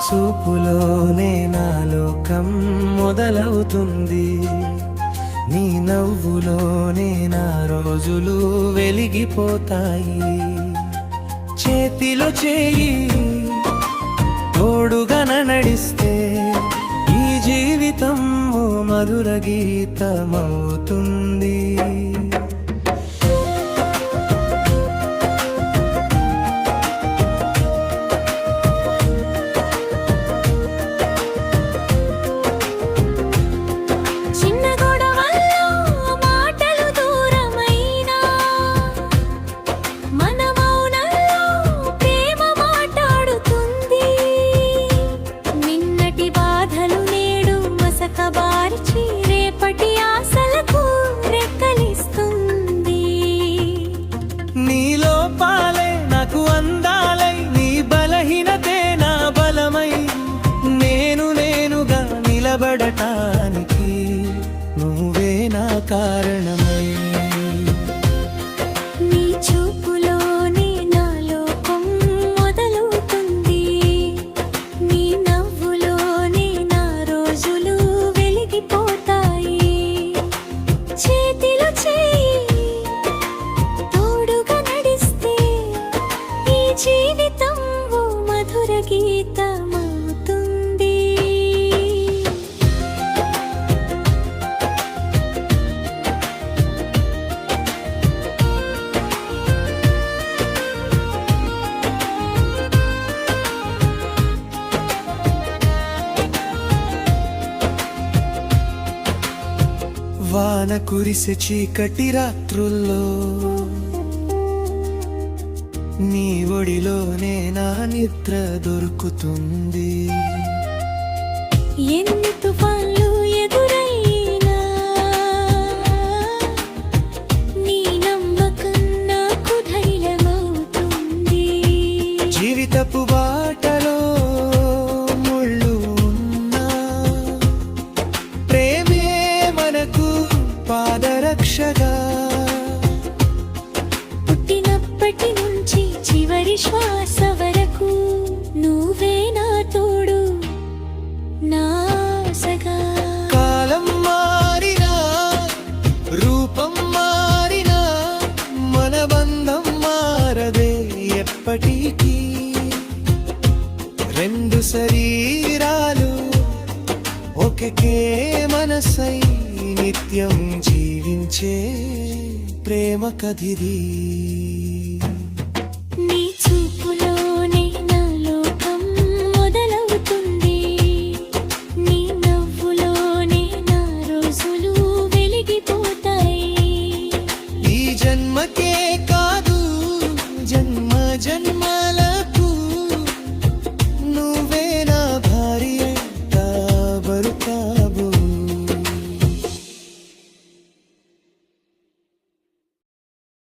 చూపులోనే నా లోకం మొదలవుతుంది. నీ నవ్వులోనే నా రోజులు వెలిగిపోతాయి. చేతిలో చేయి తోడుగా నడిస్తే ఈ జీవితం మధుర గీతమవుతుంది. వాన కురిసే చీకటి రాత్రుల్లో. నీ ఒడిలోనే నా నిద్ర దొరుకుతుంది. ఎన్ని తుఫాన్లు ఎదురైనా నీ నమ్మకం నాకు ధైర్యమవుతుంది. జీవితపు బాటలో శ్వాస వరకు నువ్వే నా తోడు నాసగా కాలం మారినా రూపం మారినా మన బంధం మారదే ఎప్పటికీ. రెండు శరీరాలు ఒకకే మనసై నిత్యం జీవించే ప్రేమ కదిరి